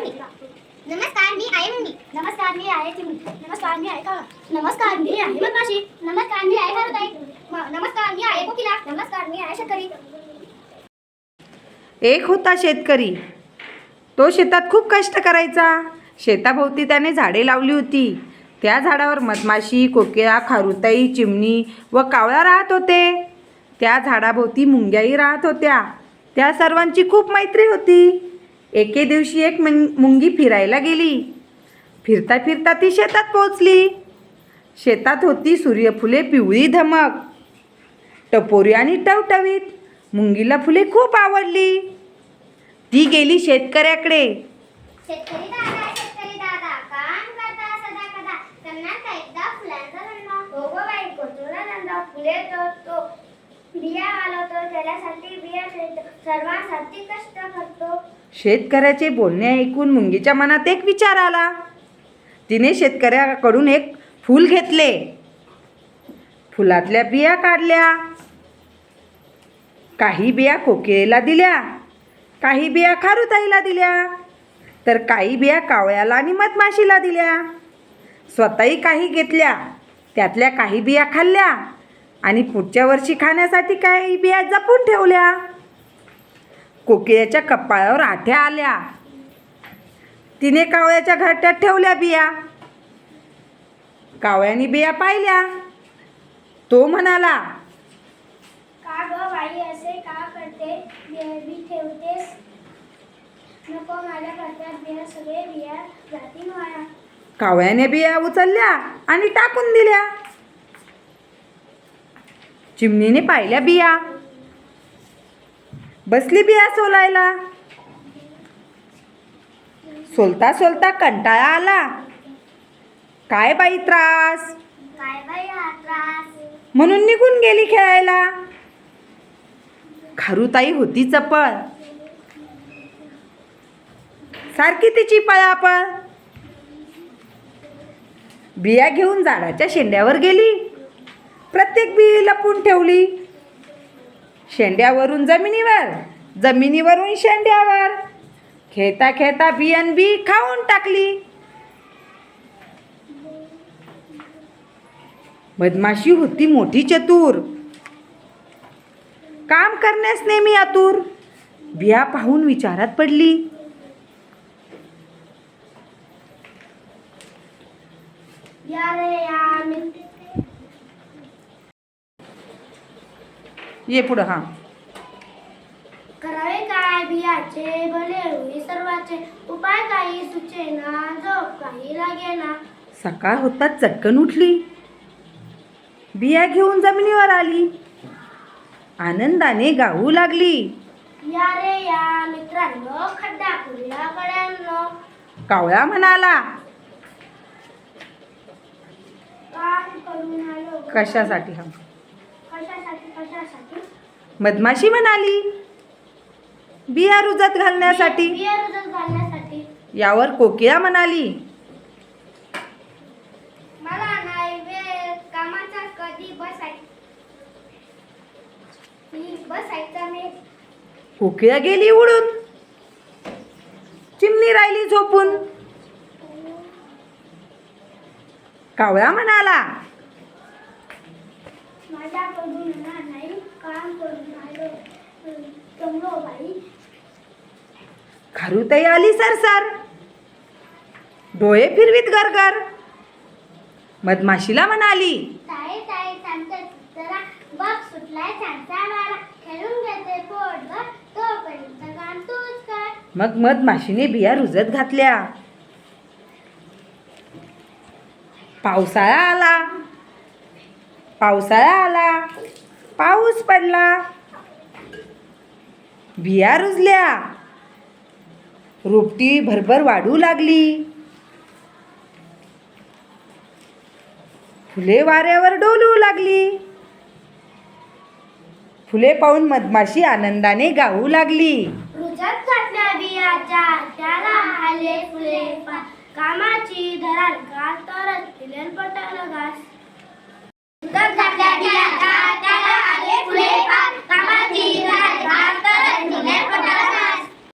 नमस्कार मी आहे मुंगी नमस्कार मी आहे चिमणी नमस्कार मी आहे का नमस्कार मी आहे मधमाशी. नमस्कार मी आहे नमस्कार मी आहे कोकिला. नमस्कार मी आहे शेतकरी एक होता शेतकरी. तो शेतात खूप कष्ट करायचा. शेताभोवती त्याने झाडे लावली होती. त्या झाडावर मधमाशी कोकिळा खारुताई चिमणी व कावळा राहत होते. त्या झाडाभोवती मुंग्याही राहत होत्या. त्या सर्वांची खूप मैत्री होती. एके दिवशी एक मुंग मुंगी फिरायला गेली. फिरता फिरता ती शेतात पोचली शेतात होती सूर्यफुले पिवळी धमक. टपोरी आणि टवटवीत मुंगीला फुले खूप आवडली. ती गेली शेतकऱ्याकडे शेतकरी दादा शेतकरी दादा काम करता सदा कदा त्यांना एकदा फुलांचा धंदा हो गो बाई कोचुरा धंदा फुले तो तो बिया घालवतो त्याच्यासाठी बिया सर्वांसाठी कष्ट करतो. शेतकऱ्याचे बोलणे ऐकून मुंगीच्या मनात एक विचार आला. तिने शेतकऱ्याकडून एक फूल घेतले. फुलातल्या बिया काढल्या. काही बिया कोकिळेला दिल्या. काही बिया खारुताईला दिल्या. तर काही बिया कावळ्याला आणि मधमाशीला दिल्या. स्वतःही काही घेतल्या. त्यातल्या काही बिया खाल्ल्या. आणि पुढच्या वर्षी खाण्यासाठी काही बिया जपून ठेवल्या. कोकिळ्याच्या कपाळावर आठ्या आल्या. तिने कावळ्याच्या घरट्यात ठेवल्या बिया. कावळ्याने बिया पाहिल्या. तो म्हणाला का ग बाई असे का करते? बी ठेवतेस नको माझ्या बिया सगळे बिया वाया कावळ्याने बिया उचलल्या आणि टाकून दिल्या. चिमणीने पाहिल्या बिया. बसली बिया सोलायला. सोलता सोलता कंटाळा आला. काय बाई त्रास? म्हणून निघून गेली खेळायला. खारुताई होती चपळ. सारखी तिची पळापळ. बिया घेऊन झाडाच्या शेंड्यावर गेली. प्रत्येक बी लपून ठेवली. शेंड्यावरून जमिनीवर जमिनीवरून शेंड्यावर. खेळता खेळता बियन बी खाऊन टाकली. मधमाशी होती मोठी चतुर. काम करण्यास नेहमी आतुर. बिया पाहून विचारात पडली. या रे या ये पुढं हां. करावे काय बियाचे? भले सर्वाचे. उपाय काही सुचेना जो काही लागेना सकाळ होताच चटकन उठली. बिया घेऊन जमिनीवर आली. आनंदाने गाऊ लागली. या रे या मित्रांनो खड्डा कड्यांनो कावळा म्हणाला काम करून आलो. कशासाठी हा? कशासाठी कशासाठी? मधमाशी म्हणाली. बिया रुजत घालण्यासाठी. बिया रुजत घालण्यासाठी. यावर कोकिळा म्हणाली. मला नाही वेळ कामाचा कधी बसाय बसायचा मी कोकिळा गेली उडून. चिमणी राहिली झोपून. कावळा म्हणाला. माझ्याकडून ना नाही काम करून आलो जमलो बाई. खारुताई आली सरसर डोळे फिरवीत गरगर. मधमाशीला म्हणाली ताई ताई सांगते जरा बघ सुटलाय त्यांचा वारा खेळून घेते पोटभर तोपर्यंत काम तूच कर. मग मधमाशीने बिया रुजत घातल्या. पावसाळा आला. पावसाळा आला. पाऊस पडला. बिया रुजल्या. रोपटी भरभर वाढू लागली. फुले वाऱ्यावर डोलू लागली. फुले पाहून मधमाशी आनंदाने गाऊ लागली. बियाच्या कामाची धराल तरच